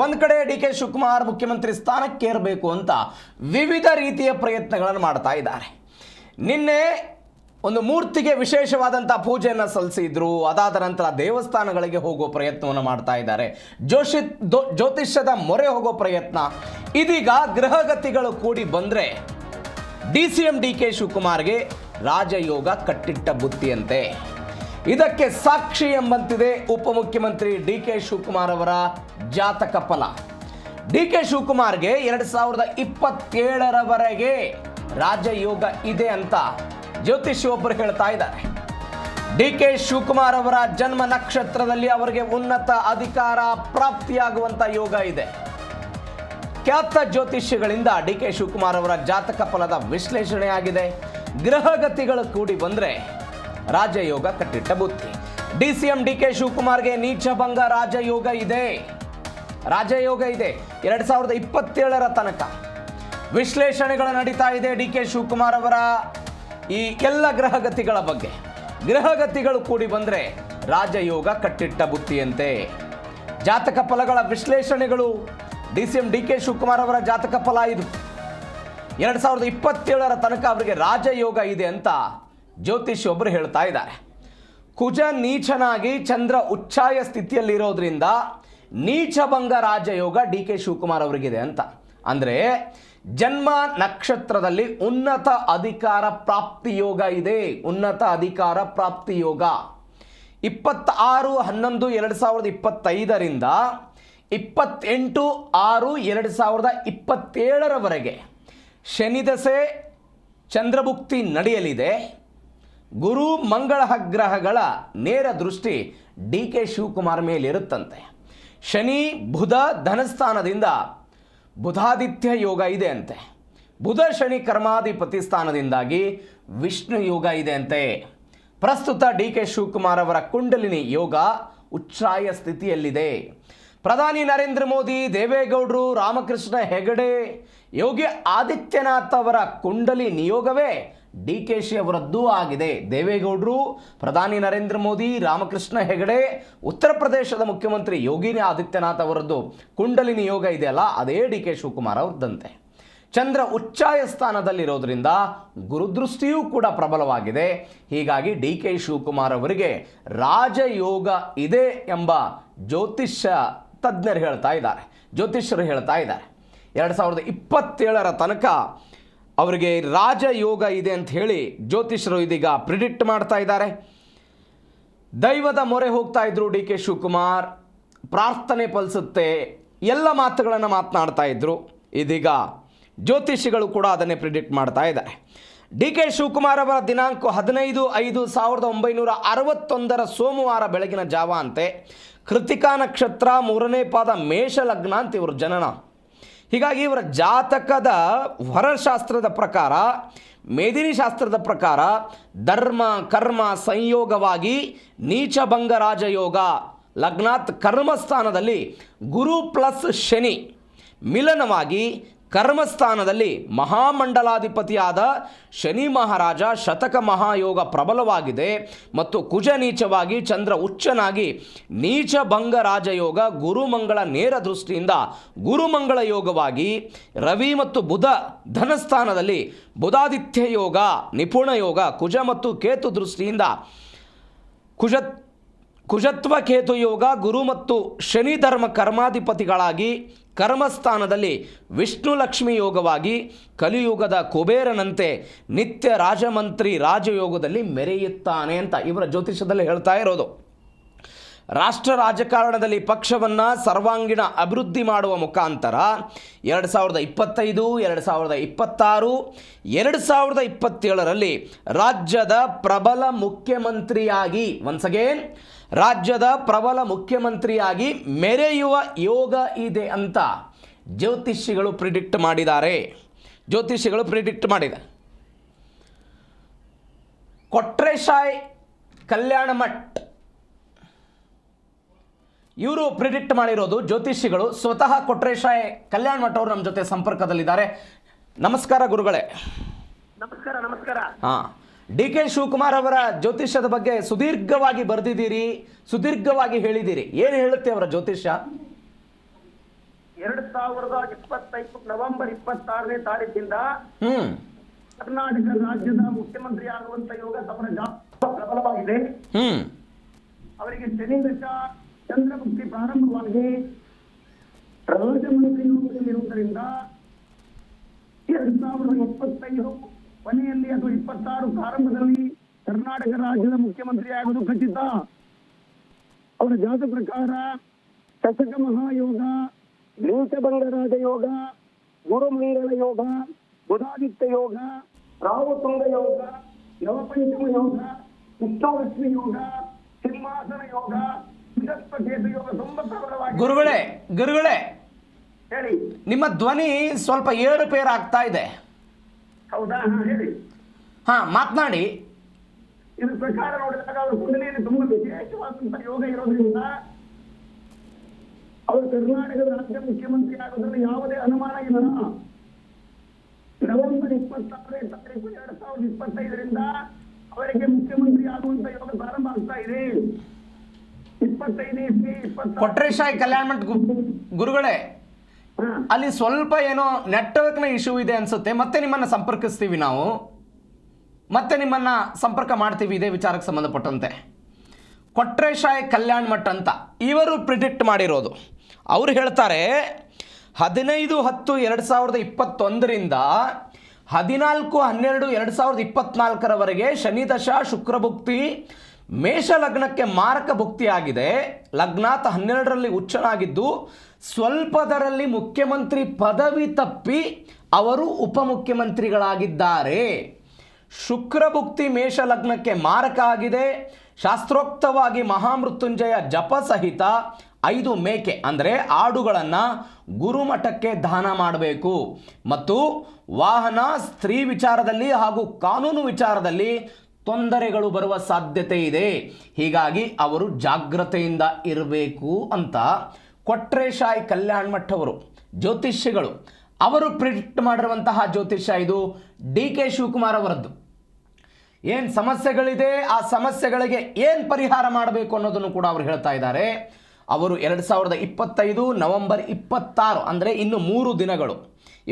ಒಂದ್ ಕಡೆ D K Shivakumar ಮುಖ್ಯಮಂತ್ರಿ ಸ್ಥಾನಕ್ಕೇರಬೇಕು ಅಂತ ವಿವಿಧ ರೀತಿಯ ಪ್ರಯತ್ನಗಳನ್ನು ಮಾಡ್ತಾ ಇದ್ದಾರೆ. ನಿನ್ನೆ ಒಂದು ಮೂರ್ತಿಗೆ ವಿಶೇಷವಾದಂಥ ಪೂಜೆಯನ್ನು ಸಲ್ಲಿಸಿದ್ರು. ಅದಾದ ನಂತರ ದೇವಸ್ಥಾನಗಳಿಗೆ ಹೋಗೋ ಪ್ರಯತ್ನವನ್ನು ಮಾಡ್ತಾ ಇದ್ದಾರೆ. ಜೋಶಿ ಜ್ಯೋತಿಷ್ಯದ ಮೊರೆ ಹೋಗೋ ಪ್ರಯತ್ನ. ಇದೀಗ ಗ್ರಹಗತಿಗಳು ಕೂಡಿ ಬಂದರೆ D C M D K ಶಿವಕುಮಾರ್ಗೆ ರಾಜಯೋಗ ಕಟ್ಟಿಟ್ಟ ಬುತ್ತಿಯಂತೆ. ಇದಕ್ಕೆ ಸಾಕ್ಷಿ ಎಂಬಂತಿದೆ ಉಪಮುಖ್ಯಮಂತ್ರಿ ಡಿ ಕೆ ಶಿವಕುಮಾರ್ ಅವರ ಜಾತಕ ಫಲ. ಡಿ ಕೆ ಶಿವಕುಮಾರ್ಗೆ ಎರಡು ಸಾವಿರದ ಇಪ್ಪತ್ತೇಳರವರೆಗೆ ರಾಜಯೋಗ ಇದೆ ಅಂತ ಜ್ಯೋತಿಷಿಯೊಬ್ಬರು ಹೇಳ್ತಾ ಇದ್ದಾರೆ. ಡಿ ಕೆ ಶಿವಕುಮಾರ್ ಅವರ ಜನ್ಮ ನಕ್ಷತ್ರದಲ್ಲಿ ಅವರಿಗೆ ಉನ್ನತ ಅಧಿಕಾರ ಪ್ರಾಪ್ತಿಯಾಗುವಂತ ಯೋಗ ಇದೆ. ಖ್ಯಾತ ಜ್ಯೋತಿಷ್ಯಗಳಿಂದ ಡಿ ಕೆ ಶಿವಕುಮಾರ್ ಅವರ ಜಾತಕ ಫಲದ ವಿಶ್ಲೇಷಣೆಯಾಗಿದೆ. ಗ್ರಹಗತಿಗಳು ಕೂಡಿ ಬಂದ್ರೆ ರಾಜಯೋಗ ಕಟ್ಟಿಟ್ಟ ಬುತ್ತಿ ಡಿಸಿಎಂ ಡಿ ಕೆ ಶಿವಕುಮಾರ್ಗೆ ನೀಚಭಂಗ ರಾಜಯೋಗ ಇದೆ. ರಾಜಯೋಗ ಇದೆ. ಎರಡ್ ಸಾವಿರದ ಇಪ್ಪತ್ತೇಳರ ತನಕ. ವಿಶ್ಲೇಷಣೆಗಳು ನಡೀತಾ ಇದೆ ಡಿ ಕೆ ಶಿವಕುಮಾರ್ ಅವರ ಈ ಎಲ್ಲ ಗ್ರಹಗತಿಗಳ ಬಗ್ಗೆ. ಗ್ರಹಗತಿಗಳು ಕೂಡಿ ಬಂದ್ರೆ ರಾಜಯೋಗ ಕಟ್ಟಿಟ್ಟ ಬುತ್ತಿಯಂತೆ ಜಾತಕ ಫಲಗಳ ವಿಶ್ಲೇಷಣೆಗಳು D C M D K Shivakumar ಅವರ ಜಾತಕ ಫಲ ಇದು. ಎರಡು ಸಾವಿರದ ಇಪ್ಪತ್ತೇಳರ ತನಕ ಅವರಿಗೆ ರಾಜಯೋಗ ಇದೆ ಅಂತ ಜ್ಯೋತಿಷಿ ಒಬ್ಬರು ಹೇಳ್ತಾ ಇದ್ದಾರೆ. ಕುಜ ನೀಚನಾಗಿ ಚಂದ್ರ ಉಚ್ಛಾಯ ಸ್ಥಿತಿಯಲ್ಲಿರೋದ್ರಿಂದ ನೀಚಭಂಗ ರಾಜಯೋಗ ಡಿ ಕೆ ಶಿವಕುಮಾರ್ ಅವರಿಗಿದೆ ಅಂತ. ಅಂದರೆ ಜನ್ಮ ನಕ್ಷತ್ರದಲ್ಲಿ ಉನ್ನತ ಅಧಿಕಾರ ಪ್ರಾಪ್ತಿ ಯೋಗ ಇದೆ. ಉನ್ನತ ಅಧಿಕಾರ ಪ್ರಾಪ್ತಿ ಯೋಗ. ಇಪ್ಪತ್ತಾರು, ಹನ್ನೊಂದು, ಎರಡು ಸಾವಿರದ ಇಪ್ಪತ್ತೈದರಿಂದ ಇಪ್ಪತ್ತೆಂಟು, ಆರು, ಎರಡು ಸಾವಿರದ ಇಪ್ಪತ್ತೇಳರವರೆಗೆ ಶನಿದಸೆ ಚಂದ್ರಭುಕ್ತಿ ನಡೆಯಲಿದೆ. ಗುರು ಮಂಗಳ ಗ್ರಹಗಳ ನೇರ ದೃಷ್ಟಿ ಡಿ ಕೆ ಶಿವಕುಮಾರ್ ಮೇಲಿರುತ್ತಂತೆ. ಶನಿ, ಬುಧ ಧನಸ್ಥಾನದಿಂದ ಬುಧಾದಿತ್ಯ ಯೋಗ ಇದೆ ಅಂತೆ. ಬುಧ, ಶನಿ ಕರ್ಮಾಧಿಪತಿ ಸ್ಥಾನದಿಂದಾಗಿ ವಿಷ್ಣು ಯೋಗ ಇದೆ ಅಂತೆ. ಪ್ರಸ್ತುತ ಡಿ ಕೆ ಶಿವಕುಮಾರ್ ಅವರ ಕುಂಡಲಿನಿ ಯೋಗ ಉಚ್ಛಾಯ ಸ್ಥಿತಿಯಲ್ಲಿದೆ. ಪ್ರಧಾನಿ ನರೇಂದ್ರ ಮೋದಿ, ದೇವೇಗೌಡರು, ರಾಮಕೃಷ್ಣ ಹೆಗಡೆ, ಯೋಗಿ ಆದಿತ್ಯನಾಥ್ ಅವರ ಕುಂಡಲಿ ನಿಯೋಗವೇ ಡಿ ಕೆ ಶಿ ಅವರದ್ದೂ ಆಗಿದೆ. ದೇವೇಗೌಡರು, ಪ್ರಧಾನಿ ನರೇಂದ್ರ ಮೋದಿ, ರಾಮಕೃಷ್ಣ ಹೆಗಡೆ, ಉತ್ತರ ಪ್ರದೇಶದ ಮುಖ್ಯಮಂತ್ರಿ ಯೋಗಿನಿ ಆದಿತ್ಯನಾಥ್ ಅವರದ್ದು ಕುಂಡಲಿ ನಿಯೋಗ ಇದೆಯಲ್ಲ, ಅದೇ ಡಿ ಕೆ ಶಿವಕುಮಾರ್ ಅವ್ರದ್ದಂತೆ. ಚಂದ್ರ ಉಚ್ಚಾಯ ಸ್ಥಾನದಲ್ಲಿರೋದ್ರಿಂದ ಗುರುದೃಷ್ಟಿಯೂ ಕೂಡ ಪ್ರಬಲವಾಗಿದೆ. ಹೀಗಾಗಿ ಡಿ ಕೆ ಶಿವಕುಮಾರ್ ಅವರಿಗೆ ರಾಜಯೋಗ ಇದೆ ಎಂಬ ಜ್ಯೋತಿಷ್ಯ ತಜ್ಞರು ಹೇಳ್ತಾ ಇದ್ದಾರೆ. ಜ್ಯೋತಿಷ್ಯರು ಹೇಳ್ತಾ ಇದ್ದಾರೆ. ಎರಡು ಸಾವಿರದ ಇಪ್ಪತ್ತೇಳರ ತನಕ ಅವರಿಗೆ ರಾಜಯೋಗ ಇದೆ ಅಂತ ಹೇಳಿ ಜ್ಯೋತಿಷರು ಇದೀಗ ಪ್ರಿಡಿಕ್ಟ್ ಮಾಡ್ತಾ ಇದ್ದಾರೆ. ದೈವದ ಮೊರೆ ಹೋಗ್ತಾ ಇದ್ರು ಡಿ ಕೆ ಶಿವಕುಮಾರ್, ಪ್ರಾರ್ಥನೆ ಫಲಿಸುತ್ತೆ, ಎಲ್ಲ ಮಾತುಗಳನ್ನು ಮಾತನಾಡ್ತಾ ಇದ್ರು. ಇದೀಗ ಜ್ಯೋತಿಷಿಗಳು ಕೂಡ ಅದನ್ನೇ ಪ್ರಿಡಿಕ್ಟ್ ಮಾಡ್ತಾ ಇದ್ದಾರೆ. ಡಿ ಕೆ ಶಿವಕುಮಾರ್ ಅವರ ದಿನಾಂಕ ಹದಿನೈದು ಐದು ಸಾವಿರದ ಒಂಬೈನೂರ ಅರವತ್ತೊಂದರ ಸೋಮವಾರ ಬೆಳಗಿನ ಜಾವ ಅಂತೆ. ಕೃತಿಕಾ ನಕ್ಷತ್ರ ಮೂರನೇ ಪಾದ ಮೇಷ ಲಗ್ನ ಅಂತ ಇವರು ಜನನ. ಹೀಗಾಗಿ ಇವರ ಜಾತಕದ ಹೊರಶಾಸ್ತ್ರದ ಪ್ರಕಾರ, ಮೇದಿನಿ ಶಾಸ್ತ್ರದ ಪ್ರಕಾರ ಧರ್ಮ, ಕರ್ಮ, ಸಂಯೋಗವಾಗಿ ನೀಚಭಂಗ ಯೋಗ ಲಗ್ನಾತ್ ಕರ್ಮಸ್ಥಾನದಲ್ಲಿ ಗುರು ಪ್ಲಸ್ ಶನಿ ಮಿಲನವಾಗಿ ಕರ್ಮಸ್ಥಾನದಲ್ಲಿ ಮಹಾಮಂಡಲಾಧಿಪತಿಯಾದ ಶನಿ ಮಹಾರಾಜ ಶತಕ ಮಹಾಯೋಗ ಪ್ರಬಲವಾಗಿದೆ ಮತ್ತು ಕುಜ ನೀಚವಾಗಿ ಚಂದ್ರ ಉಚ್ಚನಾಗಿ ನೀಚ ಭಂಗ ರಾಜಯೋಗ ಗುರುಮಂಗಳ ನೇರ ದೃಷ್ಟಿಯಿಂದ ಗುರುಮಂಗಳ ಯೋಗವಾಗಿ ರವಿ ಮತ್ತು ಬುಧ ಧನಸ್ಥಾನದಲ್ಲಿ ಬುಧಾದಿತ್ಯ ಯೋಗ, ನಿಪುಣ ಯೋಗ, ಕುಜ ಮತ್ತು ಕೇತು ದೃಷ್ಟಿಯಿಂದ ಕುಜ ಕುಜತ್ವ ಕೇತು ಯೋಗ, ಗುರು ಮತ್ತು ಶನಿ ಧರ್ಮ ಕರ್ಮಾಧಿಪತಿಗಳಾಗಿ ಕರ್ಮಸ್ಥಾನದಲ್ಲಿ ವಿಷ್ಣು ಲಕ್ಷ್ಮಿ ಯೋಗವಾಗಿ ಕಲಿಯುಗದ ಕುಬೇರನಂತೆ ನಿತ್ಯ ರಾಜಮಂತ್ರಿ ರಾಜಯೋಗದಲ್ಲಿ ಮೆರೆಯುತ್ತಾನೆ ಅಂತ ಇವರ ಜ್ಯೋತಿಷದಲ್ಲಿ ಹೇಳ್ತಾ ಇರೋದು. ರಾಷ್ಟ್ರ ರಾಜಕಾರಣದಲ್ಲಿ ಪಕ್ಷವನ್ನು ಸರ್ವಾಂಗೀಣ ಅಭಿವೃದ್ಧಿ ಮಾಡುವ ಮುಖಾಂತರ ಎರಡು ಸಾವಿರದ ಇಪ್ಪತ್ತೈದು, ಎರಡು ಸಾವಿರದ ಇಪ್ಪತ್ತಾರು, ಎರಡು ಸಾವಿರದ ಇಪ್ಪತ್ತೇಳರಲ್ಲಿ ರಾಜ್ಯದ ಪ್ರಬಲ ಮುಖ್ಯಮಂತ್ರಿಯಾಗಿ ಒನ್ಸ್ ಅಗೇನ್ ರಾಜ್ಯದ ಪ್ರಬಲ ಮುಖ್ಯಮಂತ್ರಿಯಾಗಿ ಮೆರೆಯುವ ಯೋಗ ಇದೆ ಅಂತ ಜ್ಯೋತಿಷಿಗಳು ಪ್ರಿಡಿಕ್ಟ್ ಮಾಡಿದ್ದಾರೆ. ಜ್ಯೋತಿಷಿಗಳು ಪ್ರಿಡಿಕ್ಟ್ ಮಾಡಿದೆ. ಕೊಟ್ರೇಶಾಯ್ ಕಲ್ಯಾಣ ಮಠ್. ಇವರು ಪ್ರಿಡಿಕ್ಟ್ ಮಾಡಿರೋದು ಜ್ಯೋತಿಷಿಗಳು ಸ್ವತಃ ಕೊಟ್ರೇಶಾಯ್ ಕಲ್ಯಾಣ ಮಠ ಅವರು ನಮ್ಮ ಜೊತೆ ಸಂಪರ್ಕದಲ್ಲಿದ್ದಾರೆ. ನಮಸ್ಕಾರ ಗುರುಗಳೇ. ನಮಸ್ಕಾರ ನಮಸ್ಕಾರ. ಹಾಂ. ಡಿ ಕೆ ಶಿವಕುಮಾರ್ ಅವರ ಜ್ಯೋತಿಷ್ಯದ ಬಗ್ಗೆ ಸುದೀರ್ಘವಾಗಿ ಬರೆದಿದ್ದೀರಿ ಸುದೀರ್ಘವಾಗಿ ಹೇಳಿದ್ದೀರಿ. ಏನು ಹೇಳುತ್ತೆ ಅವರ ಜ್ಯೋತಿಷ್ಯ? ಎರಡ್ ಸಾವಿರದ ಇಪ್ಪತ್ತೈದು ನವೆಂಬರ್ ಇಪ್ಪತ್ತಾರನೇ ತಾರೀಕಿಂದ ಹ್ಮ್. ಕರ್ನಾಟಕ ರಾಜ್ಯದ ಮುಖ್ಯಮಂತ್ರಿ ಆಗುವಂತ ಯೋಗ ತಮ್ಮ ಜಾಸ್ತಿ ಪ್ರಬಲವಾಗಿದೆ. ಹ್ಮ್. ಅವರಿಗೆ ಶನಿ ದಶ ಚಂದ್ರಮುಕ್ತಿ ಪ್ರಾರಂಭವಾಗಿ ರಾಜಮಂತ್ರಿ ಯೋಗದಲ್ಲಿರುವುದರಿಂದ ಎರಡ್ ಸಾವಿರದ ಇಪ್ಪತ್ತೈದು ಕೊನೆಯಲ್ಲಿ ಅಥವಾ ಇಪ್ಪತ್ತಾರು ಪ್ರಾರಂಭದಲ್ಲಿ ಕರ್ನಾಟಕ ರಾಜ್ಯದ ಮುಖ್ಯಮಂತ್ರಿ ಆಗುವುದು ಖಚಿತ. ಅವರ ಜಾತ ಪ್ರಕಾರ ಶತಕ ಮಹಾಯೋಗ ನೀಚಭಂಗರಾಜ ಯೋಗ ಗುರುಮಂಗಳ ಯೋಗ ಬುಧಾದಿತ್ಯ ಯೋಗ ರಾವತುಂಗ ಯೋಗ ನವಪಂಚಮ ಯೋಗ ಉಷ್ಣಲಕ್ಷ್ಮಿ ಯೋಗ ಸಿಂಹಾಸನ ಯೋಗ ಯೋಗ ತುಂಬಾ ಗುರುಗಳೇ ಗುರುಗಳೇ ಹೇಳಿ. ನಿಮ್ಮ ಧ್ವನಿ ಸ್ವಲ್ಪ ಏರುಪೇರು ಆಗ್ತಾ ಇದೆ. ಹೌದಾ? ಹಾ, ಹೇಳಿ. ಹಾ ಮಾತನಾಡಿ. ಇದ್ರ ಪ್ರಕಾರ ನೋಡಿದಾಗ ಅವರು ಕುಂಡಲಿಯಲ್ಲಿ ತುಂಬಾ ವಿಶೇಷವಾದಂತಹ ಯೋಗ ಇರೋದ್ರಿಂದ ಅವರು ಕರ್ನಾಟಕದ ರಾಜ್ಯ ಮುಖ್ಯಮಂತ್ರಿ ಆಗೋದ್ರಲ್ಲಿ ಯಾವುದೇ ಅನುಮಾನ ಇಲ್ಲ. ನವೆಂಬರ್ ಇಪ್ಪತ್ತಾರನೇ ತಾರೀಕು ಎರಡ್ ಸಾವಿರದ ಇಪ್ಪತ್ತೈದರಿಂದ ಅವರಿಗೆ ಮುಖ್ಯಮಂತ್ರಿ ಆಗುವಂತ ಯೋಗ ಪ್ರಾರಂಭ ಆಗ್ತಾ ಇದೆ. ಇಪ್ಪತ್ತೈದು ಇಪ್ಪತ್ತ ಕೊಟ್ರೇಶಾಯಿ ಕಲ್ಯಾಣ ಗುರುಗಳೇ. ಅಲ್ಲಿ ಸ್ವಲ್ಪ ಏನೋ ನೆಟ್ವರ್ಕ್ನ ಇಶ್ಯೂ ಇದೆ ಅನ್ಸುತ್ತೆ. ಮತ್ತೆ ನಿಮ್ಮನ್ನ ಸಂಪರ್ಕಿಸ್ತೀವಿ ನಾವು. ಮತ್ತೆ ನಿಮ್ಮನ್ನ ಸಂಪರ್ಕ ಮಾಡ್ತೀವಿ ಇದೇ ವಿಚಾರಕ್ಕೆ ಸಂಬಂಧಪಟ್ಟಂತೆ. ಕೊಟ್ರೇಶಾಯ್ ಕಲ್ಯಾಣ್ ಮಠ ಅಂತ ಇವರು ಪ್ರಿಡಿಕ್ಟ್ ಮಾಡಿರೋದು. ಅವ್ರು ಹೇಳ್ತಾರೆ, ಹದಿನೈದು ಹತ್ತು ಎರಡು ಸಾವಿರದ ಇಪ್ಪತ್ತೊಂದರಿಂದ ಹದಿನಾಲ್ಕು ಹನ್ನೆರಡು ಎರಡು ಸಾವಿರದ ಇಪ್ಪತ್ನಾಲ್ಕರವರೆಗೆ ಶನಿದಶ ಶುಕ್ರಭುಕ್ತಿ ಮೇಷ ಲಗ್ನಕ್ಕೆ ಮಾರಕ ಭುಕ್ತಿಯಾಗಿದೆ. ಲಗ್ನಾಥ ಹನ್ನೆರಡರಲ್ಲಿ ಉಚ್ಚನಾಗಿದ್ದು ಸ್ವಲ್ಪದರಲ್ಲಿ ಮುಖ್ಯಮಂತ್ರಿ ಪದವಿ ತಪ್ಪಿ ಅವರು ಉಪಮುಖ್ಯಮಂತ್ರಿಗಳಾಗಿದ್ದಾರೆ. ಶುಕ್ರಭುಕ್ತಿ ಮೇಷ ಲಗ್ನಕ್ಕೆ ಮಾರಕ ಆಗಿದೆ. ಶಾಸ್ತ್ರೋಕ್ತವಾಗಿ ಮಹಾಮೃತ್ಯುಂಜಯ ಜಪ ಸಹಿತ ಐದು ಮೇಕೆ, ಅಂದರೆ ಆಡುಗಳನ್ನು ಗುರುಮಠಕ್ಕೆ ದಾನ ಮಾಡಬೇಕು. ಮತ್ತು ವಾಹನ, ಸ್ತ್ರೀ ವಿಚಾರದಲ್ಲಿ ಹಾಗೂ ಕಾನೂನು ವಿಚಾರದಲ್ಲಿ ತೊಂದರೆಗಳು ಬರುವ ಸಾಧ್ಯತೆ ಇದೆ. ಹೀಗಾಗಿ ಅವರು ಜಾಗ್ರತೆಯಿಂದ ಇರಬೇಕು ಅಂತ ಕೊಟ್ರೇಶಾಯ್ ಕಲ್ಯಾಣ್ ಮಠ್ ಅವರು ಜ್ಯೋತಿಷ್ಯಗಳು. ಅವರು ಪ್ರಿಡಿಕ್ಟ್ ಮಾಡಿರುವಂತಹ ಜ್ಯೋತಿಷ್ಯ ಇದು ಡಿ ಕೆ ಶಿವಕುಮಾರ್ ಅವರದ್ದು. ಏನು ಸಮಸ್ಯೆಗಳಿದೆ, ಆ ಸಮಸ್ಯೆಗಳಿಗೆ ಏನು ಪರಿಹಾರ ಮಾಡಬೇಕು ಅನ್ನೋದನ್ನು ಕೂಡ ಅವರು ಹೇಳ್ತಾ ಇದ್ದಾರೆ. ಅವರು ಎರಡು ಸಾವಿರದ ಇಪ್ಪತ್ತೈದು ನವೆಂಬರ್ ಇಪ್ಪತ್ತಾರು, ಅಂದರೆ ಇನ್ನು ಮೂರು ದಿನಗಳು.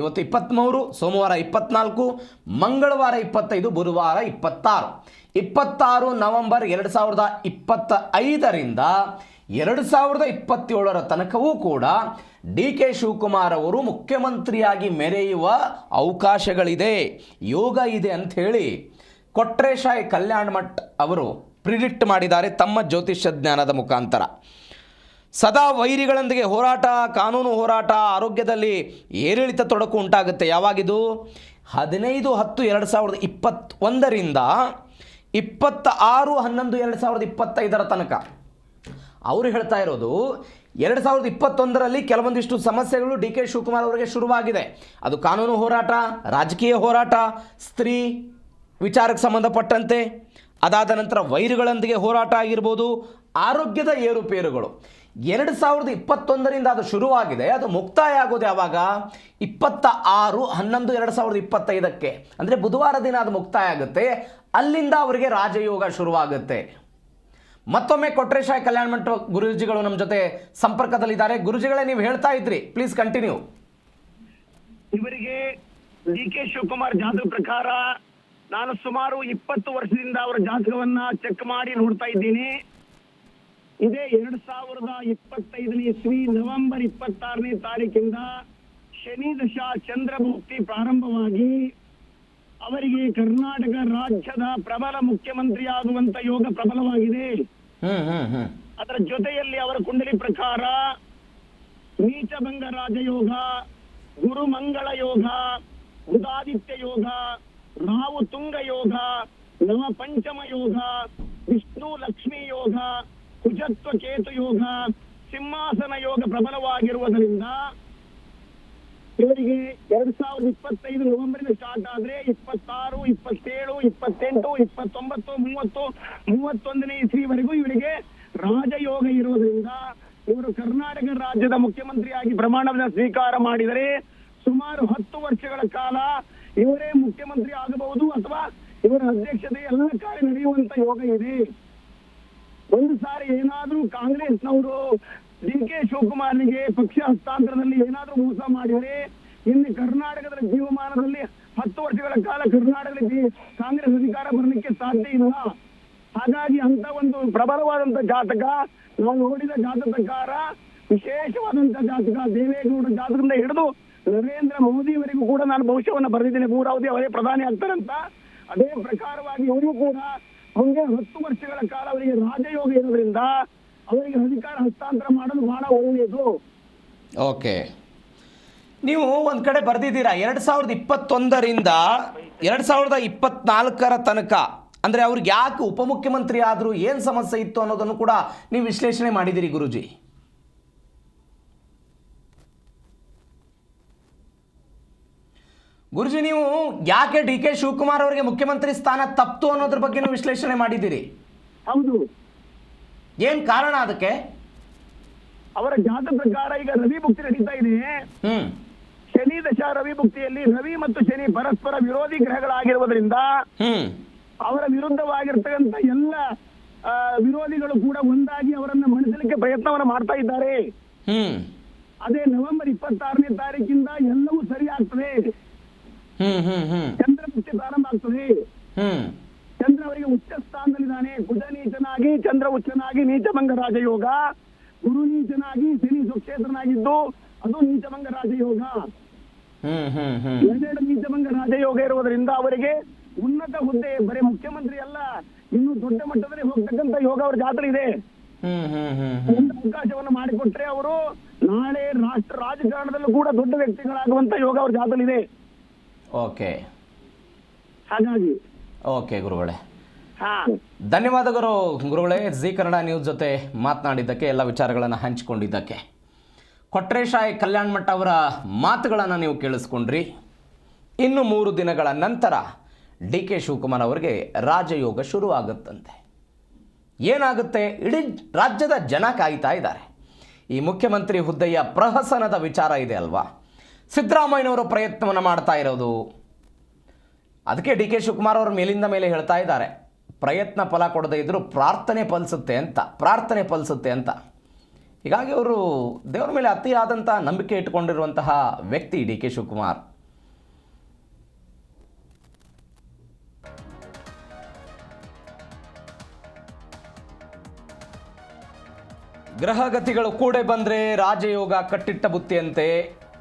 ಇವತ್ತು ಇಪ್ಪತ್ತ್ಮೂರು ಸೋಮವಾರ ಇಪ್ಪತ್ನಾಲ್ಕು, ಮಂಗಳವಾರ ಇಪ್ಪತ್ತೈದು, ಬುಧವಾರ ಇಪ್ಪತ್ತಾರು. ಇಪ್ಪತ್ತಾರು ನವೆಂಬರ್ ಎರಡು ಸಾವಿರದ ಇಪ್ಪತ್ತ ಐದರಿಂದ ಎರಡು ಸಾವಿರದ ಇಪ್ಪತ್ತೇಳರ ತನಕವೂ ಕೂಡ ಡಿ ಕೆ ಶಿವಕುಮಾರ್ ಅವರು ಮುಖ್ಯಮಂತ್ರಿಯಾಗಿ ಮೆರೆಯುವ ಅವಕಾಶಗಳಿದೆ. ಯೋಗ ಇದೆ ಅಂತ ಹೇಳಿ ಕೊಟ್ರೇಶಾಯ್ ಕಲ್ಯಾಣ್ ಮಠ್ ಅವರು ಪ್ರಿಡಿಕ್ಟ್ ಮಾಡಿದ್ದಾರೆ ತಮ್ಮ ಜ್ಯೋತಿಷ್ಯ ಜ್ಞಾನದ ಮುಖಾಂತರ. ಸದಾ ವೈರಿಗಳೊಂದಿಗೆ ಹೋರಾಟ, ಕಾನೂನು ಹೋರಾಟ, ಆರೋಗ್ಯದಲ್ಲಿ ಏರಿಳಿತ ತೊಡಕು ಉಂಟಾಗುತ್ತೆ. ಯಾವಾಗಿದು? ಹದಿನೈದು ಹತ್ತು ಎರಡು ಸಾವಿರದ ಇಪ್ಪತ್ತೊಂದರಿಂದ ಇಪ್ಪತ್ತ ಆರು ಹನ್ನೊಂದು ಎರಡು ಸಾವಿರದ ಇಪ್ಪತ್ತೈದರ ತನಕ. ಅವರು ಹೇಳ್ತಾ ಇರೋದು, ಎರಡು ಸಾವಿರದ ಇಪ್ಪತ್ತೊಂದರಲ್ಲಿ ಕೆಲವೊಂದಿಷ್ಟು ಸಮಸ್ಯೆಗಳು ಡಿ ಕೆ ಶಿವಕುಮಾರ್ ಅವರಿಗೆ ಶುರುವಾಗಿದೆ. ಅದು ಕಾನೂನು ಹೋರಾಟ, ರಾಜಕೀಯ ಹೋರಾಟ, ಸ್ತ್ರೀ ವಿಚಾರಕ್ಕೆ ಸಂಬಂಧಪಟ್ಟಂತೆ, ಅದಾದ ನಂತರ ವೈರುಗಳೊಂದಿಗೆ ಹೋರಾಟ ಆಗಿರ್ಬೋದು, ಆರೋಗ್ಯದ ಏರುಪೇರುಗಳು. ಎರಡು ಸಾವಿರದ ಇಪ್ಪತ್ತೊಂದರಿಂದ ಅದು ಶುರುವಾಗಿದೆ, ಅದು ಮುಕ್ತಾಯ ಆಗೋದು ಯಾವಾಗ? ಇಪ್ಪತ್ತ ಆರು, ಹನ್ನೊಂದು, ಎರಡು ಸಾವಿರದ ಇಪ್ಪತ್ತೈದಕ್ಕೆ. ಅಂದರೆ ಬುಧವಾರ ದಿನ ಅದು ಮುಕ್ತಾಯ ಆಗುತ್ತೆ, ಅಲ್ಲಿಂದ ಅವರಿಗೆ ರಾಜಯೋಗ ಶುರುವಾಗುತ್ತೆ. ಮತ್ತೊಮ್ಮೆ ಕೊಟ್ರೇಶಾಯ್ ಕಲ್ಯಾಣ ಮಂಟಪ ಗುರುಜಿಗಳು ನಮ್ಮ ಜೊತೆ ಸಂಪರ್ಕದಲ್ಲಿದ್ದಾರೆ. ಗುರುಜಿಗಳೇ, ನೀವು ಹೇಳ್ತಾ ಇದ್ರಿ. ಪ್ಲೀಸ್ ಕಂಟಿನ್ಯೂ ಇವರಿಗೆ ಡಿ ಕೆ ಶಿವಕುಮಾರ್ ಜಾಧವ್ ಪ್ರಕಾರ ನಾನು ಸುಮಾರು ಇಪ್ಪತ್ತು ವರ್ಷದಿಂದ ಅವರ ಜಾತಕವನ್ನ ಚೆಕ್ ಮಾಡಿ ನೋಡ್ತಾ ಇದ್ದೀನಿ. ಇದೇ ಎರಡ್ ಸಾವಿರದ ಇಪ್ಪತ್ತೈದನೇ ಇಸ್ವಿ ನವೆಂಬರ್ ಇಪ್ಪತ್ತಾರನೇ ತಾರೀಕಿಂದ ಶನಿ ದಶಾ ಚಂದ್ರಮುಕ್ತಿ ಪ್ರಾರಂಭವಾಗಿ ಅವರಿಗೆ ಕರ್ನಾಟಕ ರಾಜ್ಯದ ಪ್ರಬಲ ಮುಖ್ಯಮಂತ್ರಿ ಆಗುವಂತ ಯೋಗ ಪ್ರಬಲವಾಗಿದೆ. ಅದರ ಜೊತೆಯಲ್ಲಿ ಅವರ ಕುಂಡಲಿ ಪ್ರಕಾರ ನೀಚಭಂಗ ರಾಜಯೋಗ ಗುರುಮಂಗಳ ಯೋಗ ಬುಧಾದಿತ್ಯ ಯೋಗ ರಾವು ತುಂಗ ಯೋಗ ನವ ಪಂಚಮ ಯೋಗ ವಿಷ್ಣು ಲಕ್ಷ್ಮಿ ಯೋಗ ಕುಜತ್ವ ಕೇತು ಯೋಗ ಸಿಂಹಾಸನ ಯೋಗ ಪ್ರಬಲವಾಗಿರುವುದರಿಂದ ಇವರಿಗೆ ಎರಡ್ ಸಾವಿರದ ಇಪ್ಪತ್ತೈದು ನವೆಂಬರ್ ಸ್ಟಾರ್ಟ್ ಆದ್ರೆ ಇಪ್ಪತ್ತಾರು, ಇಪ್ಪತ್ತೇಳು, ಇಪ್ಪತ್ತೆಂಟು, ಇಪ್ಪತ್ತೊಂಬತ್ತು, ಮೂವತ್ತು, ಮೂವತ್ತೊಂದನೇ ಇಸ್ವಿವರೆಗೂ ಇವರಿಗೆ ರಾಜಯೋಗ ಇರೋದ್ರಿಂದ ಇವರು ಕರ್ನಾಟಕ ರಾಜ್ಯದ ಮುಖ್ಯಮಂತ್ರಿಯಾಗಿ ಪ್ರಮಾಣವನ್ನ ಸ್ವೀಕಾರ ಮಾಡಿದರೆ ಸುಮಾರು ಹತ್ತು ವರ್ಷಗಳ ಕಾಲ ಇವರೇ ಮುಖ್ಯಮಂತ್ರಿ ಆಗಬಹುದು ಅಥವಾ ಇವರ ಅಧ್ಯಕ್ಷತೆ ಎಲ್ಲ ಕಾರ್ಯ ನಡೆಯುವಂತ ಯೋಗ ಇದೆ. ಒಂದು ಸಾರಿ ಏನಾದ್ರೂ ಕಾಂಗ್ರೆಸ್ನವರು ಡಿ ಕೆ ಶಿವಕುಮಾರ್ನಿಗೆ ಪಕ್ಷ ಹಸ್ತಾಂತರದಲ್ಲಿ ಏನಾದರೂ ಮೋಸ ಮಾಡಿದರೆ ಇನ್ನು ಕರ್ನಾಟಕದ ಜೀವಮಾನದಲ್ಲಿ ಹತ್ತು ವರ್ಷಗಳ ಕಾಲ ಕರ್ನಾಟಕದಲ್ಲಿ ಕಾಂಗ್ರೆಸ್ ಅಧಿಕಾರ ಬರಲಿಕ್ಕೆ ಸಾಧ್ಯ ಇಲ್ಲ. ಹಾಗಾಗಿ ಅಂತ ಒಂದು ಪ್ರಬಲವಾದಂತ ಜಾತಕ, ನಾವು ನೋಡಿದ ಜಾತ ಪ್ರಕಾರ ವಿಶೇಷವಾದಂತ ಜಾತಕ ದೇವೇಗೌಡ ಜಾತಕದಿಂದ ಹಿಡಿದು ನರೇಂದ್ರ ಮೋದಿಯವರೆಗೂ ಕೂಡ ನಾನು ಭವಿಷ್ಯವನ್ನು ಬರೆದಿದ್ದೇನೆ. ಮೂರಾವಧಿ ಅವರೇ ಪ್ರಧಾನಿ ಆಗ್ತಾರಂತ ಅದೇ ಪ್ರಕಾರವಾಗಿ ಅವರು ಕೂಡ ಮುಂದೆ ಹತ್ತು ವರ್ಷಗಳ ಕಾಲ ಅವರಿಗೆ ರಾಜಯೋಗ ಇರೋದ್ರಿಂದ ಅವರಿಗೆ ಅಧಿಕಾರ ಹಸ್ತಾಂತರ ಮಾಡೋದು ಬಹಳ ಒಳ್ಳೆಯದು ಓಕೆ. ನೀವು ಒಂದು ಕಡೆ ಬರೆದಿದ್ದೀರಾ? ಎರಡು ಸಾವಿರದ ಇಪ್ಪತ್ತೊಂದರಿಂದ ಎರಡು ಸಾವಿರದ ಇಪ್ಪತ್ನಾಲ್ಕರ ತನಕ. ಅಂದರೆ ಅವ್ರಿಗೆ ಯಾಕೆ ಉಪಮುಖ್ಯಮಂತ್ರಿ ಆದರೂ ಏನು ಸಮಸ್ಯೆ ಇತ್ತು ಅನ್ನೋದನ್ನು ಕೂಡ ನೀವು ವಿಶ್ಲೇಷಣೆ ಮಾಡಿದ್ದೀರಿ ಗುರುಜಿ. ಗುರುಜಿ ನೀವು ಯಾಕೆ ಡಿ ಕೆ ಶಿವಕುಮಾರ್ ಅವರಿಗೆ ಮುಖ್ಯಮಂತ್ರಿ ಸ್ಥಾನ ತಪ್ಪು ಅನ್ನೋದ್ರ ಬಗ್ಗೆ ವಿಶ್ಲೇಷಣೆ ಮಾಡಿದ್ದೀರಿ ಹೌದು. ಏನು ಕಾರಣ ಅದಕ್ಕೆ? ಅವರ ಜಾತ ಪ್ರಕಾರ ಈಗ ರವಿ ಭುಕ್ತಿ ನಡೀತಾ ಇದೆ. ಶನಿ ದಶ ರವಿ ಭುಕ್ತಿಯಲ್ಲಿ ರವಿ ಮತ್ತು ಶನಿ ಪರಸ್ಪರ ವಿರೋಧಿ ಗ್ರಹಗಳಾಗಿರುವುದರಿಂದ ಅವರ ವಿರುದ್ಧವಾಗಿರ್ತಕ್ಕಂಥ ಎಲ್ಲ ವಿರೋಧಿಗಳು ಕೂಡ ಒಂದಾಗಿ ಅವರನ್ನ ಮಣಿಸಲಿಕ್ಕೆ ಪ್ರಯತ್ನವನ್ನು ಮಾಡ್ತಾ ಇದ್ದಾರೆ. ಅದೇ ನವೆಂಬರ್ ಇಪ್ಪತ್ತಾರನೇ ತಾರೀಕಿಂದ ಎಲ್ಲವೂ ಸರಿ ಆಗ್ತದೆ ಹ್ಞೂ ಹ್ಞೂ ಹ್ಞೂ ಚಂದ್ರ ಮುಕ್ತಿ ಪ್ರಾರಂಭ ಆಗ್ತದೆ. ಚಂದ್ರ ಅವರಿಗೆ ಉಚ್ಚ ಸ್ಥಾನದಲ್ಲಿದ್ದಾನೆ. ಗುಡ ನೀಚನಾಗಿ ಚಂದ್ರ ಉಚ್ಚನಾಗಿ ನೀಚಭಂಗ ರಾಜಯೋಗ. ಗುರು ನೀಚನಾಗಿ ಶನಿ ಸುಕ್ಷೇತ್ರನಾಗಿದ್ದು ಅದು ನೀಚಭಂಗ ರಾಜಯೋಗ. ಎರಡೆರಡು ನೀಚಭಂಗ ರಾಜಯೋಗ ಇರುವುದರಿಂದ ಅವರಿಗೆ ಉನ್ನತ ಹುದ್ದೆ ಬರೀ ಮುಖ್ಯಮಂತ್ರಿ ಅಲ್ಲ ಇನ್ನು ದೊಡ್ಡ ಮಟ್ಟದಲ್ಲಿ ಹೋಗ್ತಕ್ಕಂತ ಯೋಗ ಅವರ ಜಾತ್ರೆ ಇದೆ. ಒಂದು ಅವಕಾಶವನ್ನು ಮಾಡಿಕೊಟ್ರೆ ಅವರು ನಾಳೆ ರಾಷ್ಟ್ರ ರಾಜಕಾರಣದಲ್ಲೂ ಕೂಡ ದೊಡ್ಡ ವ್ಯಕ್ತಿಗಳಾಗುವಂತ ಯೋಗ ಅವ್ರ ಜಾತ್ರೆ ಇದೆ. ಓಕೆ. ಹಾಗಾಗಿ ಓಕೆ ಗುರುಗಳೇ. ಹಾ. ಧನ್ಯವಾದಗಳು ಗುರುಗಳೇ. ಜಿ ಕನ್ನಡ ನ್ಯೂಸ್ ಜೊತೆ ಮಾತನಾಡಿದ್ದಕ್ಕೆ ಎಲ್ಲ ವಿಚಾರಗಳನ್ನು ಹಂಚಿಕೊಂಡಿದ್ದಕ್ಕೆ. ಕೊಟ್ರೇಶಾಯಿ ಕಲ್ಯಾಣ ಮಠ ಅವರ ಮಾತುಗಳನ್ನು ನೀವು ಕೇಳಿಸ್ಕೊಂಡ್ರಿ. ಇನ್ನು ಮೂರು ದಿನಗಳ ನಂತರ ಡಿ ಕೆ ಶಿವಕುಮಾರ್ ಅವರಿಗೆ ರಾಜಯೋಗ ಶುರುವಾಗುತ್ತಂತೆ. ಏನಾಗುತ್ತೆ? ಇಡೀ ರಾಜ್ಯದ ಜನ ಕಾಯ್ತಾ ಇದ್ದಾರೆ. ಈ ಮುಖ್ಯಮಂತ್ರಿ ಹುದ್ದೆಯ ಪ್ರಹಸನದ ವಿಚಾರ ಇದೆ ಅಲ್ವಾ? ಸಿದ್ದರಾಮಯ್ಯನವರು ಪ್ರಯತ್ನವನ್ನು ಮಾಡ್ತಾ ಇರೋದು ಅದಕ್ಕೆ ಡಿ ಕೆ ಶಿವಕುಮಾರ್ ಅವರು ಮೇಲಿಂದ ಮೇಲೆ ಹೇಳ್ತಾ ಇದ್ದಾರೆ. ಪ್ರಯತ್ನ ಫಲ ಕೊಡದೇ ಇದ್ದರೂ ಪ್ರಾರ್ಥನೆ ಫಲಿಸುತ್ತೆ ಅಂತ, ಪ್ರಾರ್ಥನೆ ಫಲಿಸುತ್ತೆ ಅಂತ. ಹೀಗಾಗಿ ಅವರು ದೇವರ ಮೇಲೆ ಅತಿಯಾದಂಥ ನಂಬಿಕೆ ಇಟ್ಟುಕೊಂಡಿರುವಂತಹ ವ್ಯಕ್ತಿ ಡಿ ಕೆ ಶಿವಕುಮಾರ್. ಗ್ರಹಗತಿಗಳು ಕೂಡೆ ಬಂದರೆ ರಾಜಯೋಗ ಕಟ್ಟಿಟ್ಟ ಬುತ್ತಿಯಂತೆ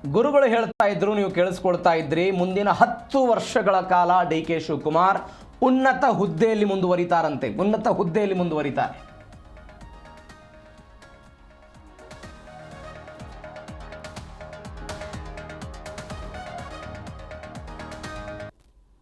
ಗುರುಗಳು ಹೇಳ್ತಾ ಇದ್ರು, ನೀವು ಕೇಳಿಸ್ಕೊಳ್ತಾ ಇದ್ರಿ. ಮುಂದಿನ ಹತ್ತು ವರ್ಷಗಳ ಕಾಲ ಡಿ ಕೆ ಶಿವಕುಮಾರ್ ಉನ್ನತ ಹುದ್ದೆಯಲ್ಲಿ ಮುಂದುವರಿತಾರಂತೆ. ಉನ್ನತ ಹುದ್ದೆಯಲ್ಲಿ ಮುಂದುವರಿತಾರೆ.